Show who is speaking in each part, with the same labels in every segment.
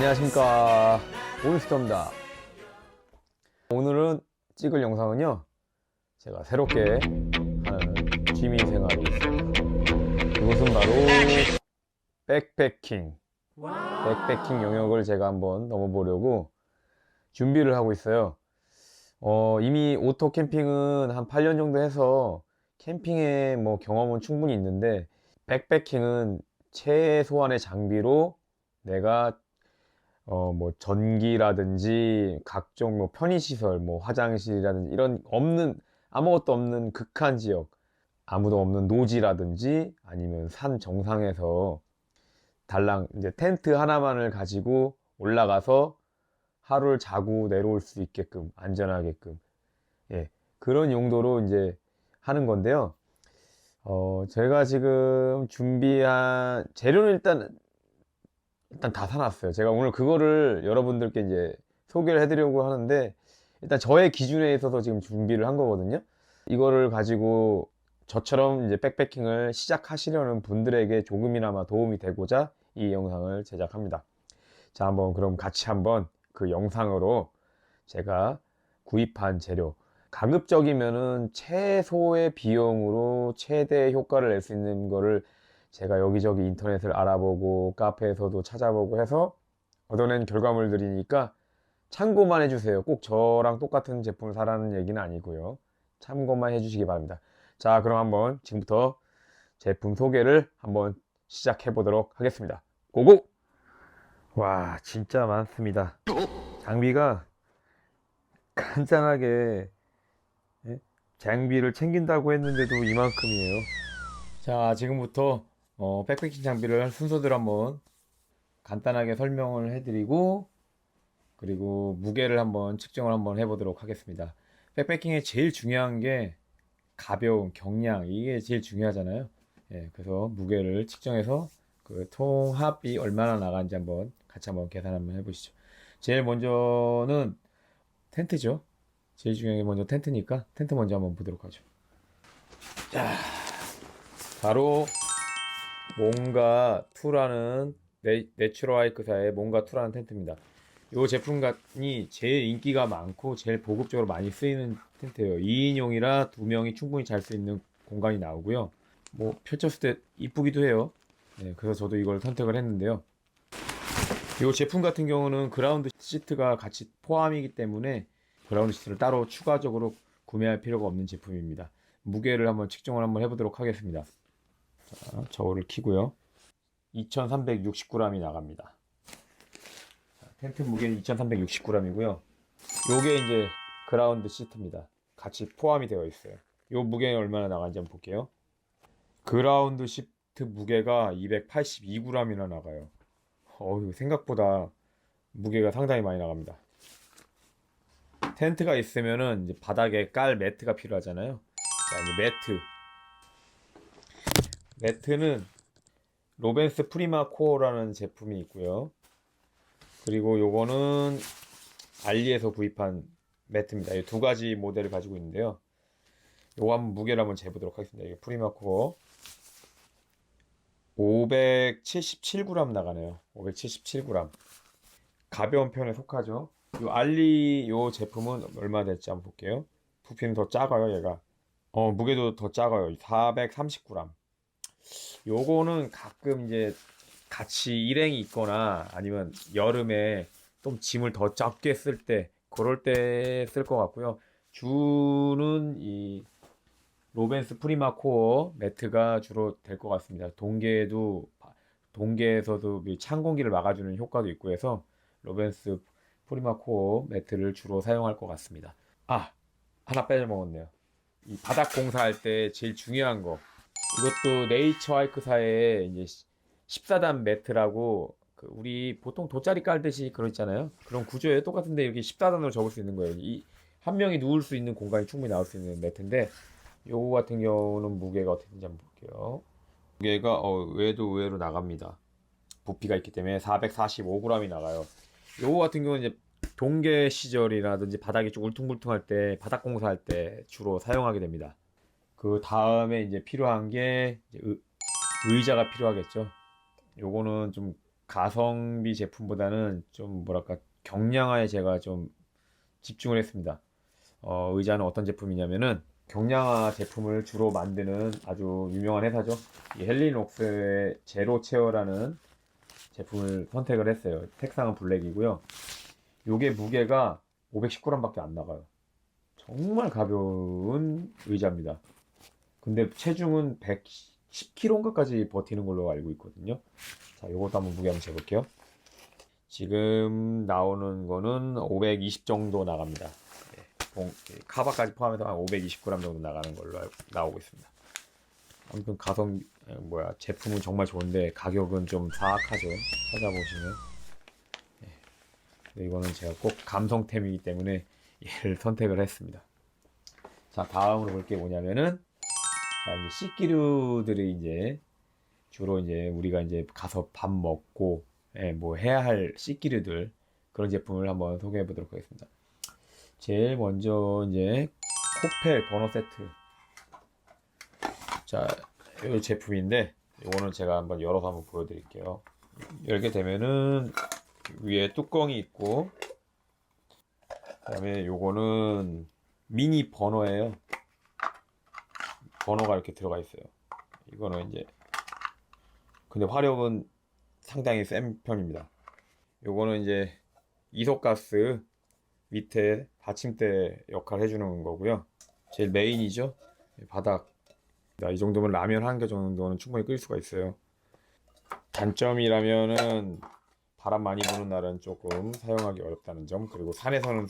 Speaker 1: 안녕하십니까. 온스터입니다. 오늘은 찍을 영상은요 제가 새롭게 하는 취미 생활이 있습니다. 그것은 바로 백패킹. 백패킹 영역을 제가 한번 넘어보려고 준비를 하고 있어요. 어, 이미 오토 캠핑은 한 8년 정도 해서 캠핑에 뭐 경험은 충분히 있는데 백패킹은 최소한의 장비로 내가 어 뭐 전기라든지 각종 뭐 편의시설 뭐 화장실이라든지 이런 없는 아무것도 없는 극한 지역 아무도 없는 노지라든지 아니면 산 정상에서 달랑 이제 텐트 하나만을 가지고 올라가서 하루를 자고 내려올 수 있게끔 안전하게끔 예 그런 용도로 이제 하는 건데요. 어 제가 지금 준비한 재료는 일단 일단 다 사놨어요. 제가 오늘 그거를 여러분들께 이제 소개를 해드리려고 하는데 일단 저의 기준에 있어서 지금 준비를 한 거거든요. 이거를 가지고 저처럼 이제 백패킹을 시작하시려는 분들에게 조금이나마 도움이 되고자 이 영상을 제작합니다. 자, 한번 그럼 같이 한번 그 영상으로 제가 구입한 재료 가급적이면은 최소의 비용으로 최대 효과를 낼 수 있는 거를 제가 여기저기 인터넷을 알아보고 카페에서도 찾아보고 해서 얻어낸 결과물들이니까 참고만 해주세요. 꼭 저랑 똑같은 제품을 사라는 얘기는 아니고요. 참고만 해주시기 바랍니다. 자, 그럼 한번 지금부터 제품 소개를 한번 시작해 보도록 하겠습니다. 고고! 와, 진짜 많습니다. 장비가 간단하게 예? 장비를 챙긴다고 했는데도 이만큼이에요. 자, 지금부터 어, 백패킹 장비를 순서대로 한번 간단하게 설명을 해드리고 그리고 무게를 한번 측정을 한번 해보도록 하겠습니다. 백패킹의 제일 중요한 게 가벼운 경량 이게 제일 중요하잖아요. 예, 그래서 무게를 측정해서 그 통합이 얼마나 나가는지 한번 같이 한번 계산 한번 해보시죠. 제일 먼저는 텐트죠. 제일 중요한 게 먼저 텐트니까 텐트 먼저 한번 보도록 하죠. 자, 바로 몽가 2라는 네, 내추럴 하이크사의 몽가 2라는 텐트입니다. 이 제품이 제일 인기가 많고 제일 보급적으로 많이 쓰이는 텐트예요. 2인용이라 두 명이 충분히 잘 수 있는 공간이 나오고요. 뭐 펼쳤을 때 이쁘기도 해요. 네, 그래서 저도 이걸 선택을 했는데요. 이 제품 같은 경우는 그라운드 시트가 같이 포함이기 때문에 그라운드 시트를 따로 추가적으로 구매할 필요가 없는 제품입니다. 무게를 한번 측정을 한번 해보도록 하겠습니다. 자, 저거를 키고요. 2369g이 나갑니다. 자, 텐트 무게는 2369g이고요. 요게 이제 그라운드 시트입니다. 같이 포함이 되어 있어요. 요 무게는 얼마나 나가는지 한번 볼게요. 그라운드 시트 무게가 282g이나 나가요. 어휴, 생각보다 무게가 상당히 많이 나갑니다. 텐트가 있으면은 이제 바닥에 깔 매트가 필요하잖아요. 자, 이제 매트. 매트는 로벤스 프리마 코어라는 제품이 있고요. 그리고 요거는 알리에서 구입한 매트입니다. 이 두 가지 모델을 가지고 있는데요. 요거 한번 무게를 한번 재보도록 하겠습니다. 이게 프리마 코어 577g 나가네요. 577g. 가벼운 편에 속하죠. 요 알리 요 제품은 얼마 될지 한번 볼게요. 부피는 더 작아요, 얘가. 어, 무게도 더 작아요. 430g. 요거는 가끔 이제 같이 일행이 있거나 아니면 여름에 좀 짐을 더 적게 쓸 때 그럴 때 쓸 것 같고요. 주는 이 로벤스 프리마 코어 매트가 주로 될 것 같습니다. 동계에도 동계에서도 이찬 공기를 막아주는 효과도 있고 해서 로벤스 프리마 코어 매트를 주로 사용할 것 같습니다. 아 하나 빼먹었네요. 이 바닥 공사할 때 제일 중요한 거 이것도 네이처 하이크사의 이제 14단 매트라고 그 우리 보통 돗자리 깔듯이 그러 있잖아요. 그런 구조에 똑같은데 이렇게 14단으로 접을 수 있는 거예요. 이 한 명이 누울 수 있는 공간이 충분히 나올 수 있는 매트인데 요거 같은 경우는 무게가 어떻게 되는지 한번 볼게요. 무게가 어, 외도 의외로 나갑니다. 부피가 있기 때문에 445g이 나가요. 요거 같은 경우는 이제 동계 시절이라든지 바닥이 좀 울퉁불퉁할 때 바닥 공사할 때 주로 사용하게 됩니다. 그 다음에 이제 필요한 게 이제 의, 의자가 필요하겠죠. 요거는 좀 가성비 제품보다는 좀 뭐랄까 경량화에 제가 좀 집중을 했습니다. 어, 의자는 어떤 제품이냐면은 경량화 제품을 주로 만드는 아주 유명한 회사죠. 이 헬리녹스의 제로 체어라는 제품을 선택을 했어요. 색상은 블랙이고요. 요게 무게가 519g밖에 안 나가요. 정말 가벼운 의자입니다. 근데 체중은 110kg까지 버티는 걸로 알고 있거든요. 자, 요것도 한번 무게 한번 재볼게요. 지금 나오는 거는 520 정도 나갑니다. 예, 봉- 예, 카바까지 포함해서 한 520g 정도 나가는 걸로 알- 나오고 있습니다. 아무튼 가성 예, 뭐야 제품은 정말 좋은데 가격은 좀 사악하죠. 찾아보시면. 예. 근데 이거는 제가 꼭 감성템이기 때문에 얘를 선택을 했습니다. 자 다음으로 볼 게 뭐냐면은 자, 이제 식기류들이 이제 주로 이제 우리가 이제 가서 밥 먹고 예, 뭐 해야 할 식기류들 그런 제품을 한번 소개해 보도록 하겠습니다. 제일 먼저 이제 코펠 버너 세트. 자, 이 제품인데 이거는 제가 한번 열어서 한번 보여드릴게요. 열게 되면은 위에 뚜껑이 있고 그다음에 요거는 미니 버너예요. 버너가 이렇게 들어가 있어요. 이거는 이제 근데 화력은 상당히 센 편입니다. 요거는 이제 이소가스 밑에 받침대 역할 해주는 거고요. 제일 메인이죠. 바닥. 이 정도면 라면 한 개 정도는 충분히 끓일 수가 있어요. 단점이라면은 바람 많이 부는 날은 조금 사용하기 어렵다는 점. 그리고 산에서는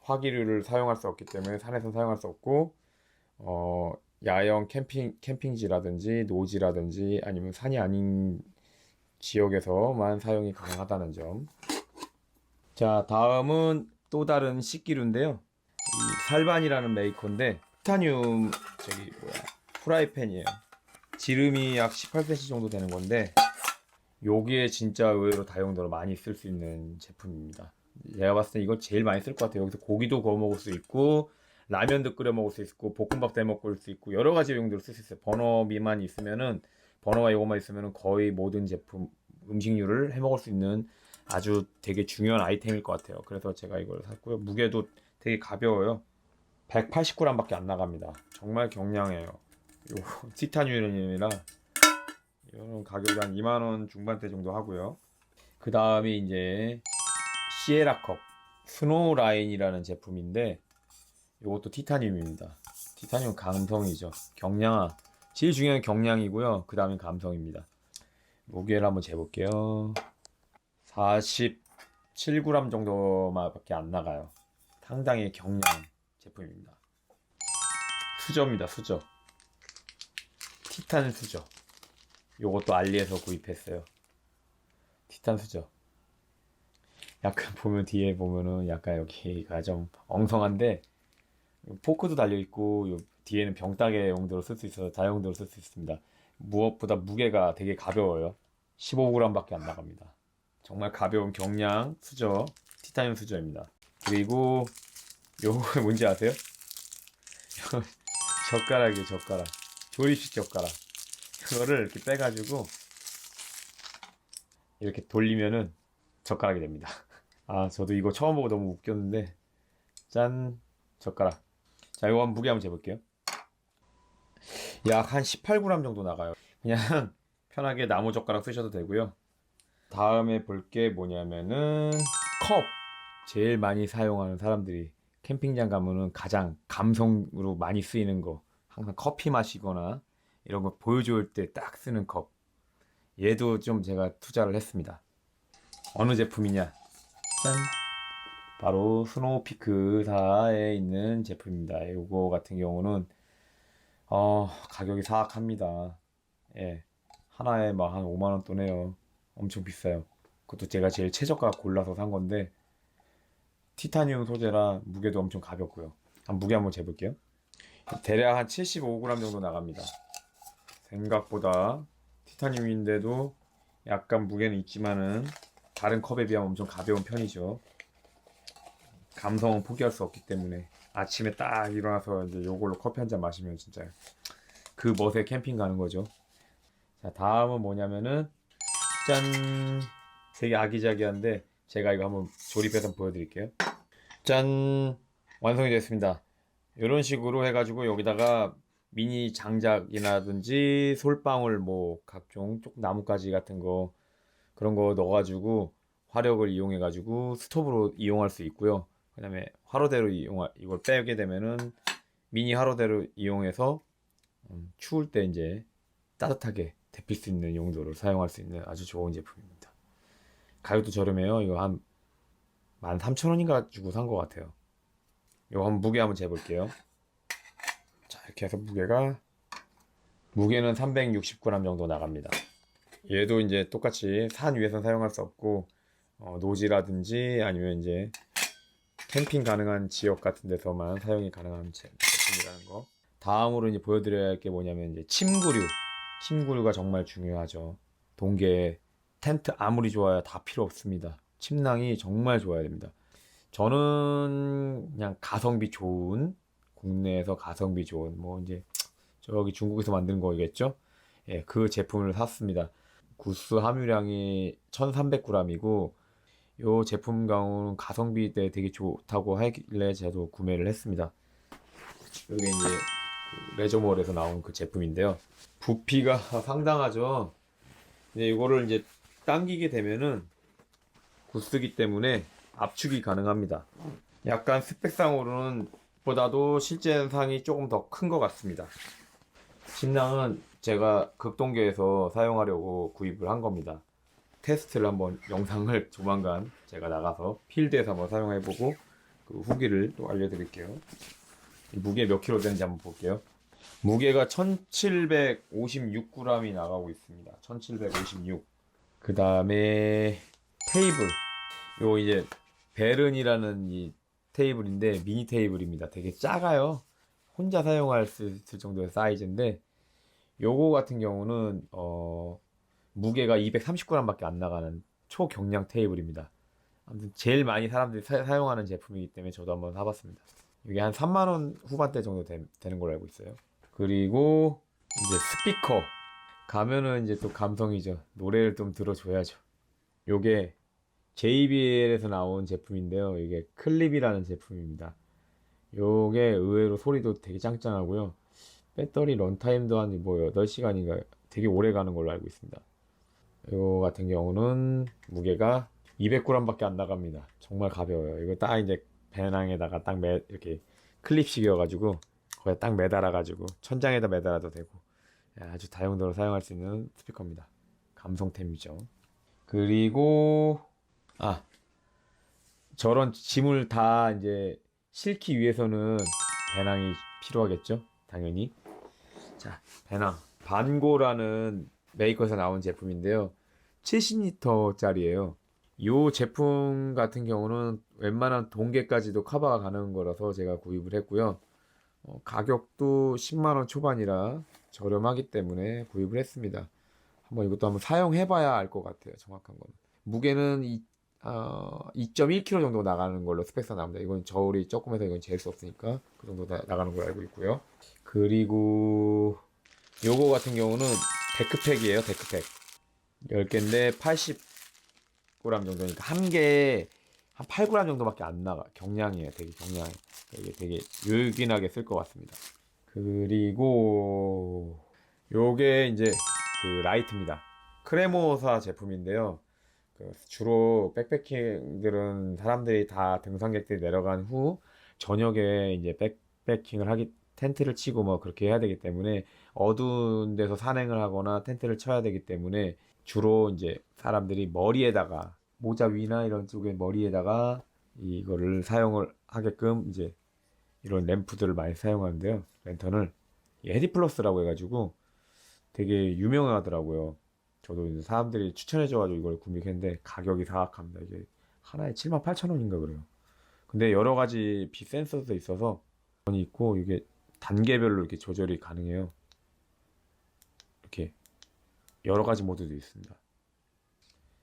Speaker 1: 화기류를 사용할 수 없기 때문에 산에서는 사용할 수 없고, 어, 야영 캠핑, 캠핑지라든지 노지라든지 아니면 산이 아닌 지역에서만 사용이 가능하다는 점. 자, 다음은 또 다른 식기류인데요. 이 살반이라는 메이커인데 티타늄 저기 뭐야 프라이팬이에요. 지름이 약 18cm 정도 되는 건데 여기에 진짜 의외로 다용도로 많이 쓸 수 있는 제품입니다. 제가 봤을 때 이거 제일 많이 쓸 것 같아요. 여기서 고기도 구워 먹을 수 있고 라면도 끓여 먹을 수 있고 볶음밥 대 먹을 수 있고 여러 가지 용도로 쓸 수 있어요. 버너비만 있으면은 버너가 이것만 있으면은 거의 모든 제품 음식류를 해 먹을 수 있는 아주 되게 중요한 아이템일 것 같아요. 그래서 제가 이걸 샀고요. 무게도 되게 가벼워요. 180g밖에 안 나갑니다. 정말 경량해요. 요 티타늄이라 이거는 가격이 한 2만 원 중반대 정도 하고요. 그 다음에 이제 시에라 컵 스노우 라인이라는 제품인데 이것도 티타늄입니다. 티타늄 감성이죠. 경량화. 제일 중요한 경량이고요. 그 다음에 감성입니다. 무게를 한번 재볼게요. 47g 정도만밖에 안 나가요. 상당히 경량 제품입니다. 수저입니다. 수저. 티탄 수저. 요것도 알리에서 구입했어요. 티탄 수저. 약간 보면 뒤에 보면은 약간 여기가 좀 엉성한데 포크도 달려 있고 요 뒤에는 병따개 용도로 쓸 수 있어서 다용도로 쓸 수 있습니다. 무엇보다 무게가 되게 가벼워요. 15g밖에 안 나갑니다. 정말 가벼운 경량 수저, 티타늄 수저입니다. 그리고 요거 뭔지 아세요? 젓가락이에요, 젓가락. 조립식 젓가락. 그거를 이렇게 빼가지고 이렇게 돌리면은 젓가락이 됩니다. 아, 저도 이거 처음 보고 너무 웃겼는데 짠, 젓가락. 자, 이거 한번 무게 한번 재볼게요. 약 한 18g 정도 나가요. 그냥 편하게 나무 젓가락 쓰셔도 되고요. 다음에 볼 게 뭐냐면은 컵. 제일 많이 사용하는 사람들이 캠핑장 가면은 가장 감성으로 많이 쓰이는 거. 항상 커피 마시거나 이런 거 보여줄 때 딱 쓰는 컵. 얘도 좀 제가 투자를 했습니다. 어느 제품이냐? 짠. 바로 스노우피크사에 있는 제품입니다. 이거 같은 경우는 어, 가격이 사악합니다. 예. 하나에 막 한 5만 원 또네요. 엄청 비싸요. 그것도 제가 제일 최저가 골라서 산 건데 티타늄 소재라 무게도 엄청 가볍고요. 한 무게 한번 재볼게요. 대략 한 75g 정도 나갑니다. 생각보다 티타늄인데도 약간 무게는 있지만은 다른 컵에 비하면 엄청 가벼운 편이죠. 감성은 포기할 수 없기 때문에 아침에 딱 일어나서 이제 요걸로 커피 한 잔 마시면 진짜 그 멋에 캠핑 가는 거죠. 자, 다음은 뭐냐면은 짠 되게 아기자기한데 제가 이거 한번 조립해서 보여드릴게요. 짠 완성이 됐습니다. 이런 식으로 해가지고 여기다가 미니 장작이라든지 솔방울 뭐 각종 쪽 나뭇가지 같은 거 그런 거 넣어가지고 화력을 이용해가지고 스톱으로 이용할 수 있고요. 그다음에 화로대로 이용 이걸 빼게 되면은 미니 화로대로 이용해서 음, 추울 때 이제 따뜻하게 데필 수 있는 용도로 사용할 수 있는 아주 좋은 제품입니다. 가격도 저렴해요. 이거 한 13,000원인가 주고 산 것 같아요. 이거 한번 무게 한번 재볼게요. 자, 이렇게 해서 무게가 무게는 360g 정도 나갑니다. 얘도 이제 똑같이 산 위에서 사용할 수 없고 어, 노지라든지 아니면 이제 캠핑 가능한 지역 같은 데서만 사용이 가능한 제- 제품이라는 거. 다음으로 이제 보여드려야 할 게 뭐냐면 이제 침구류. 침구류가 정말 중요하죠. 동계 텐트 아무리 좋아야 다 필요 없습니다. 침낭이 정말 좋아야 됩니다. 저는 그냥 가성비 좋은 국내에서 가성비 좋은 뭐 이제 저기 중국에서 만든 거겠죠? 예, 그 제품을 샀습니다. 구스 함유량이 1300g이고 요 제품 경우는 가성비 때 되게 좋다고 하길래 저도 구매를 했습니다. 이게 이제 그 레저몰에서 나온 그 제품인데요. 부피가 상당하죠. 근데 이거를 이제 당기게 되면은 구스기 때문에 압축이 가능합니다. 약간 스펙상으로는 보다도 실제 상이 조금 더 큰 것 같습니다. 침낭은 제가 극동계에서 사용하려고 구입을 한 겁니다. 테스트를 한번 영상을 조만간 제가 나가서 필드에서 한번 사용해보고 그 후기를 또 알려드릴게요. 이 무게 몇 킬로 되는지 한번 볼게요. 무게가 1756g이 나가고 있습니다. 1756. 그 다음에 테이블. 요 이제 베른이라는 이 테이블인데 미니 테이블입니다. 되게 작아요. 혼자 사용할 수 있을 정도의 사이즈인데 요거 같은 경우는 어 무게가 230g밖에 안 나가는 초경량 테이블입니다. 아무튼 제일 많이 사람들이 사, 용하는 제품이기 때문에 저도 한번 사봤습니다. 이게 한 3만 원 후반대 정도 되, 는 걸로 알고 있어요. 그리고 이제 스피커 가면은 이제 또 감성이죠. 노래를 좀 들어줘야죠. 요게 JBL에서 나온 제품인데요. 이게 클립이라는 제품입니다. 요게 의외로 소리도 되게 짱짱하고요. 배터리 런타임도 한 뭐 8시간인가 되게 오래 가는 걸로 알고 있습니다. 요 같은 경우는 무게가 200g밖에 안 나갑니다. 정말 가벼워요. 이거 딱 이제 배낭에다가 딱 매, 이렇게 클립식이어가지고 거기에 딱 매달아가지고 천장에다 매달아도 되고 예, 아주 다용도로 사용할 수 있는 스피커입니다. 감성템이죠. 그리고 아 저런 짐을 다 이제 실기 위해서는 배낭이 필요하겠죠. 당연히. 자, 배낭. 반고라는 메이커에서 나온 제품인데요. 70리터짜리예요. 이 제품 같은 경우는 웬만한 동계까지도 커버가 가능한 거라서 제가 구입을 했고요. 어, 가격도 10만 원 초반이라 저렴하기 때문에 구입을 했습니다. 한번 이것도 한번 사용해봐야 알 것 같아요. 정확한 거는. 무게는 이, 어, 2.1kg 정도 나가는 걸로 스펙상 나옵니다. 이건 저울이 조금 해서 이건 잴수 없으니까 그 정도 나, 나가는 걸로 알고 있고요. 그리고 요거 같은 경우는 데크팩이에요. 데크팩. 10개인데 80g 정도니까 한 개에 한 8g 정도밖에 안 나가. 경량이에요. 되게 경량해. 되게 되게 요긴하게 쓸 것 같습니다. 그리고 요게 이제 그 라이트입니다. 크레모사 제품인데요. 그 주로 백패킹들은 사람들이 다 등산객들이 내려간 후 저녁에 이제 백패킹을 하기 텐트를 치고 뭐 그렇게 해야 되기 때문에 어두운 데서 산행을 하거나 텐트를 쳐야 되기 때문에 주로 이제 사람들이 머리에다가 모자 위나 이런 쪽에 머리에다가 이거를 사용을 하게끔 이제 이런 램프들을 많이 사용하는데요. 랜턴을 헤디 플러스라고 해가지고 되게 유명하더라고요. 저도 이제 사람들이 추천해줘가지고 이걸 구매했는데 가격이 사악합니다. 이게 하나에 78,000원인가 그래요. 근데 여러 가지 빛 센서도 있어서 이 있고 이게 단계별로 이렇게 조절이 가능해요. 이렇게 여러 가지 모드도 있습니다.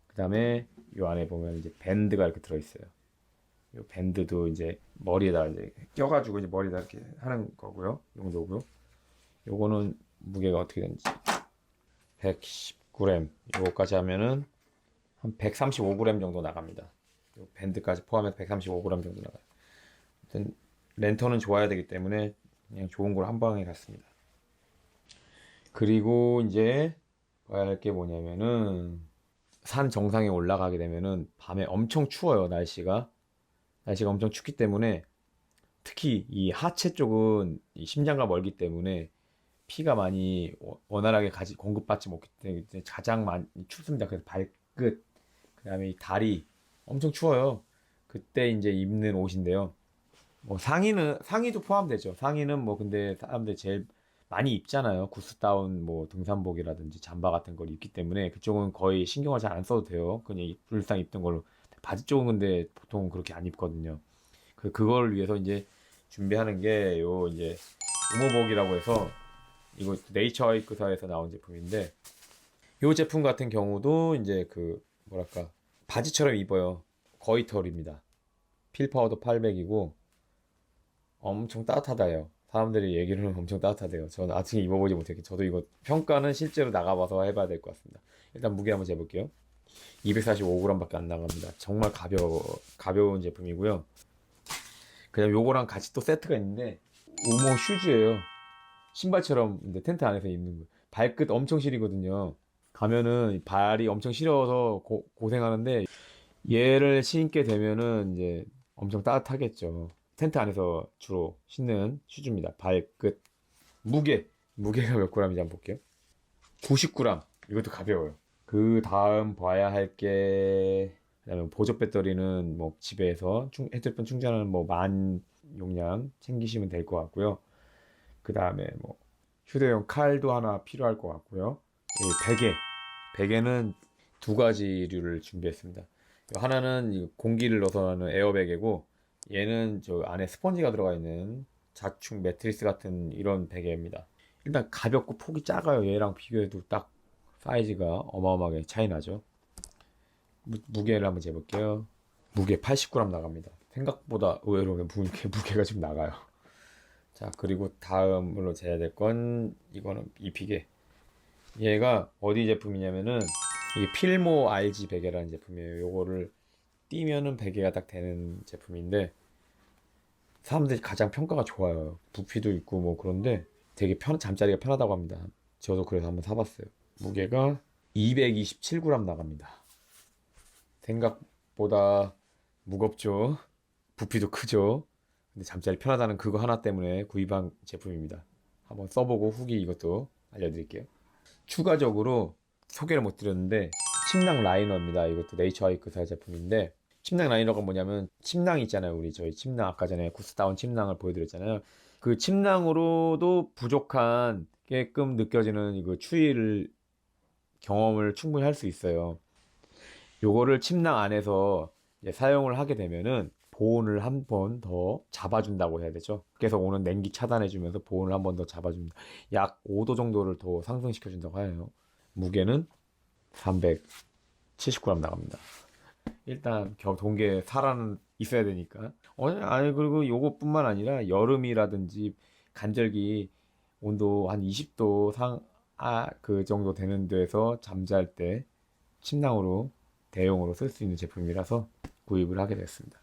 Speaker 1: 그 다음에 이 안에 보면 이제 밴드가 이렇게 들어있어요. 이 밴드도 이제 머리에다 이제 껴가지고 이제 머리에다 이렇게 하는 거고요. 용도고요. 요거는 무게가 어떻게 되는지 119g 요거까지 하면은 한 135g 정도 나갑니다. 요 밴드까지 포함해서 135g 정도 나가요. 아무튼 랜턴은 좋아야 되기 때문에 그냥 좋은 걸 한 방에 갔습니다. 그리고 이제 봐야 할 게 뭐냐면은 산 정상에 올라가게 되면은 밤에 엄청 추워요, 날씨가. 날씨가 엄청 춥기 때문에 특히 이 하체 쪽은 이 심장과 멀기 때문에 피가 많이 워- 원활하게 가지 공급받지 못기 때문에 가장 많이 춥습니다. 그래서 발끝, 그다음에 이 다리 엄청 추워요. 그때 이제 입는 옷인데요. 뭐 상의는 상의도 포함되죠. 상의는 뭐 근데 사람들 제일 많이 입잖아요. 구스다운 뭐 등산복이라든지 잠바 같은 걸 입기 때문에 그쪽은 거의 신경을 잘 안 써도 돼요. 그냥 입- 일상 입던 걸로 바지 쪽은 근데 보통 그렇게 안 입거든요. 그 그걸 위해서 이제 준비하는 게 요 이제 우모복이라고 해서 이거 네이처 하이크사에서 나온 제품인데 요 제품 같은 경우도 이제 그 뭐랄까 바지처럼 입어요. 거의 털입니다. 필 파워도 800이고 엄청 따뜻하다요. 사람들이 얘기로는 엄청 따뜻하대요. 저는 아직 입어보지 못했기 저도 이거 평가는 실제로 나가봐서 해봐야 될 것 같습니다. 일단 무게 한번 재볼게요. 245g밖에 안 나갑니다. 정말 가벼워 가벼운 제품이고요. 그냥 요거랑 같이 또 세트가 있는데 우모 슈즈예요. 신발처럼 근데 텐트 안에서 입는 거. 발끝 엄청 시리거든요. 가면은 발이 엄청 시려서 고, 고생하는데 얘를 신게 되면은 이제 엄청 따뜻하겠죠. 텐트 안에서 주로 신는 슈즈입니다. 발끝 무게 무게가 몇 g인지 한번 볼게요. 90g 이것도 가벼워요. 그 다음 봐야 할 게 그다음에 보조 배터리는 뭐 집에서 충, 핸드폰 충전하는 뭐 만 용량 챙기시면 될 것 같고요. 그 다음에 뭐 휴대용 칼도 하나 필요할 것 같고요. 이 베개 베개는 두 가지류를 준비했습니다. 하나는 이 공기를 넣어서 하는 에어베개고 얘는 저 안에 스펀지가 들어가 있는 자충 매트리스 같은 이런 베개입니다. 일단 가볍고 폭이 작아요. 얘랑 비교해도 딱 사이즈가 어마어마하게 차이 나죠. 무, 무게를 한번 재볼게요. 무게 80g 나갑니다. 생각보다 의외로 무게, 무게가 좀 나가요. 자, 그리고 다음으로 재야 될 건 이거는 이 비계. 얘가 어디 제품이냐면은 이게 필모 RG 베개라는 제품이에요. 요거를 띄면은 베개가 딱 되는 제품인데 사람들이 가장 평가가 좋아요. 부피도 있고 뭐 그런데 되게 편 잠자리가 편하다고 합니다. 저도 그래서 한번 사봤어요. 무게가 227g 나갑니다. 생각보다 무겁죠. 부피도 크죠. 근데 잠자리 편하다는 그거 하나 때문에 구입한 제품입니다. 한번 써보고 후기 이것도 알려드릴게요. 추가적으로 소개를 못 드렸는데 침낭 라이너입니다. 이것도 네이처 하이크사 제품인데 침낭 라이너가 뭐냐면 침낭 있잖아요. 우리 저희 침낭 아까 전에 구스다운 침낭을 보여드렸잖아요. 그 침낭으로도 부족한 게끔 느껴지는 이거 추위를 경험을 충분히 할 수 있어요. 요거를 침낭 안에서 사용을 하게 되면은 보온을 한 번 더 잡아준다고 해야 되죠. 그래서 오는 냉기 차단해주면서 보온을 한 번 더 잡아줍니다. 약 5도 정도를 더 상승시켜준다고 해요. 무게는 370g 나갑니다. 일단 겨 동계 살아는 있어야 되니까. 어, 아니 그리고 요것뿐만 아니라 여름이라든지 간절기 온도 한 20도 상, 아, 그 정도 되는 데서 잠잘 때 침낭으로 대용으로 쓸 수 있는 제품이라서 구입을 하게 됐습니다.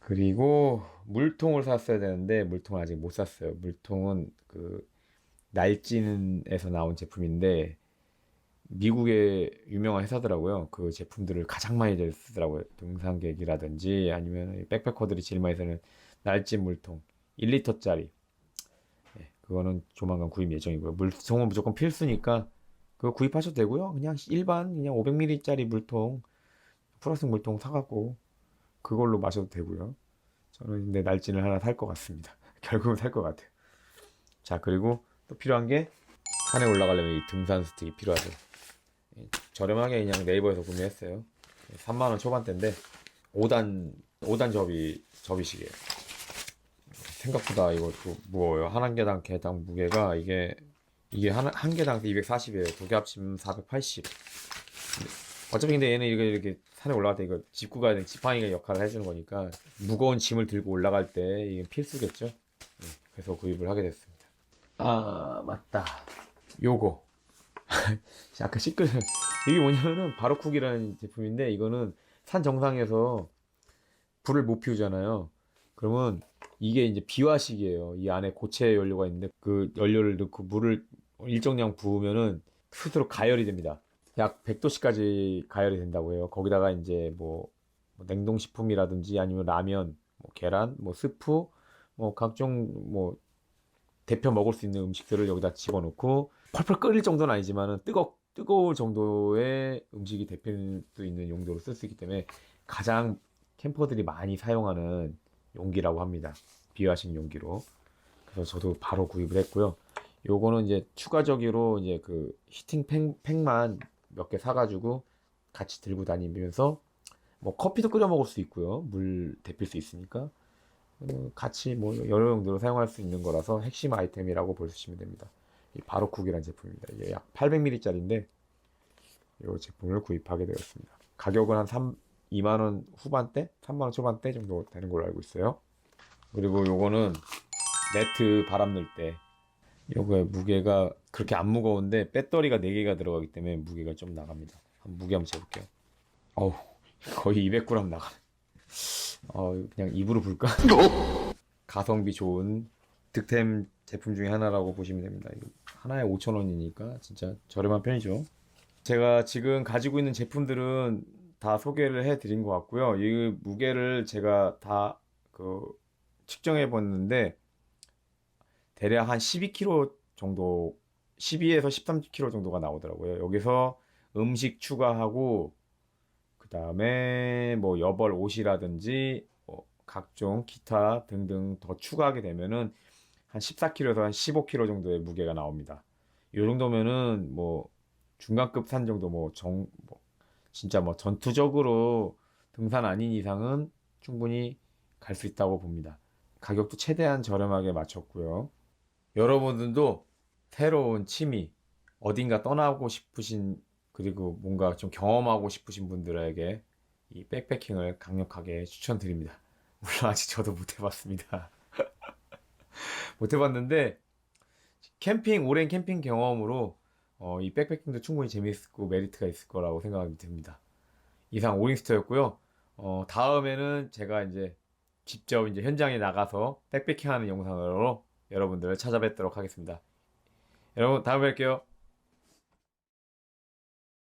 Speaker 1: 그리고 물통을 샀어야 되는데 물통을 아직 못 샀어요. 물통은 그 날진에서 나온 제품인데 미국의 유명한 회사더라고요. 그 제품들을 가장 많이 쓰더라고요. 등산객이라든지 아니면 백패커들이 제일 많이 쓰는 날진 물통 1리터짜리. 네, 그거는 조만간 구입 예정이고요. 물통은 무조건 필수니까 그거 구입하셔도 되고요. 그냥 일반 그냥 500ml짜리 물통 플라스틱 물통 사갖고 그걸로 마셔도 되고요. 저는 근데 날진을 하나 살 것 같습니다. 결국은 살 것 같아요. 자 그리고 또 필요한 게 산에 올라가려면 이 등산 스틱이 필요하죠. 예, 저렴하게 그냥 네이버에서 구매했어요. 3만 원 초반대인데 5단 5단 접이 접이식이에요. 생각보다 이것도 무거워요. 한한 개당 개당 무게가 이게 이게 한, 한 개당 240이에요. 두 개 합치면 480. 어차피 근데 얘는 이거 이렇게 산에 올라갈 때 이거 짚고 가야 되는 지팡이가 역할을 해주는 거니까 무거운 짐을 들고 올라갈 때 이게 필수겠죠. 예, 그래서 구입을 하게 됐습니다. 아 맞다. 요거 아까 시끌 이게 뭐냐면은 바로쿡이라는 제품인데 이거는 산 정상에서 불을 못 피우잖아요. 그러면 이게 이제 비화식이에요. 이 안에 고체 연료가 있는데 그 연료를 넣고 물을 일정량 부으면은 스스로 가열이 됩니다. 약 100도씨까지 가열이 된다고 해요. 거기다가 이제 뭐, 뭐 냉동식품이라든지 아니면 라면, 뭐 계란, 뭐 스프, 뭐 각종 뭐 데펴 먹을 수 있는 음식들을 여기다 집어넣고 펄펄 끓일 정도는 아니지만은 뜨거 뜨거울 정도의 음식이 데필 수 있는 용도로 쓸 수 있기 때문에 가장 캠퍼들이 많이 사용하는 용기라고 합니다. 비화식 용기로. 그래서 저도 바로 구입을 했고요. 요거는 이제 추가적으로 이제 그 히팅 팩, 팩만 몇 개 사가지고 같이 들고 다니면서 뭐 커피도 끓여 먹을 수 있고요. 물 데필 수 있으니까. 어, 같이 뭐 여러 용도로 사용할 수 있는 거라서 핵심 아이템이라고 보시면 됩니다. 이 바로쿡이라는 제품입니다. 이게 약 800ml짜리인데 이 제품을 구입하게 되었습니다. 가격은 한 3, 2만 원 후반대, 3만 원 초반대 정도 되는 걸로 알고 있어요. 그리고 요거는 매트 바람 넣을 때 요거의 무게가 그렇게 안 무거운데 배터리가 4개가 들어가기 때문에 무게가 좀 나갑니다. 한번 무게 한번 재볼게요. 어우, 거의 200g 나가. 어, 그냥 입으로 불까? 가성비 좋은 득템 제품 중에 하나라고 보시면 됩니다. 하나에 5,000원이니까 진짜 저렴한 편이죠. 제가 지금 가지고 있는 제품들은 다 소개를 해 드린 것 같고요. 이 무게를 제가 다 그 측정해 봤는데 대략 한 12kg 정도 12에서 13kg 정도가 나오더라고요. 여기서 음식 추가하고 그 다음에 뭐 여벌 옷이라든지 뭐 각종 기타 등등 더 추가하게 되면은 한 14kg에서 한 15kg 정도의 무게가 나옵니다. 이 정도면은 뭐 중간급 산 정도 뭐 정, 뭐 진짜 뭐 전투적으로 등산 아닌 이상은 충분히 갈 수 있다고 봅니다. 가격도 최대한 저렴하게 맞췄고요. 여러분들도 새로운 취미, 어딘가 떠나고 싶으신, 그리고 뭔가 좀 경험하고 싶으신 분들에게 이 백패킹을 강력하게 추천드립니다. 물론 아직 저도 못 해봤습니다. 못 해봤는데, 캠핑, 오랜 캠핑 경험으로 어, 이 백패킹도 충분히 재미있고 메리트가 있을 거라고 생각이 듭니다. 이상 오링스터였고요. 어, 다음에는 제가 이제 직접 이제 현장에 나가서 백패킹하는 영상으로 여러분들을 찾아뵙도록 하겠습니다. 여러분 다음에 뵐게요.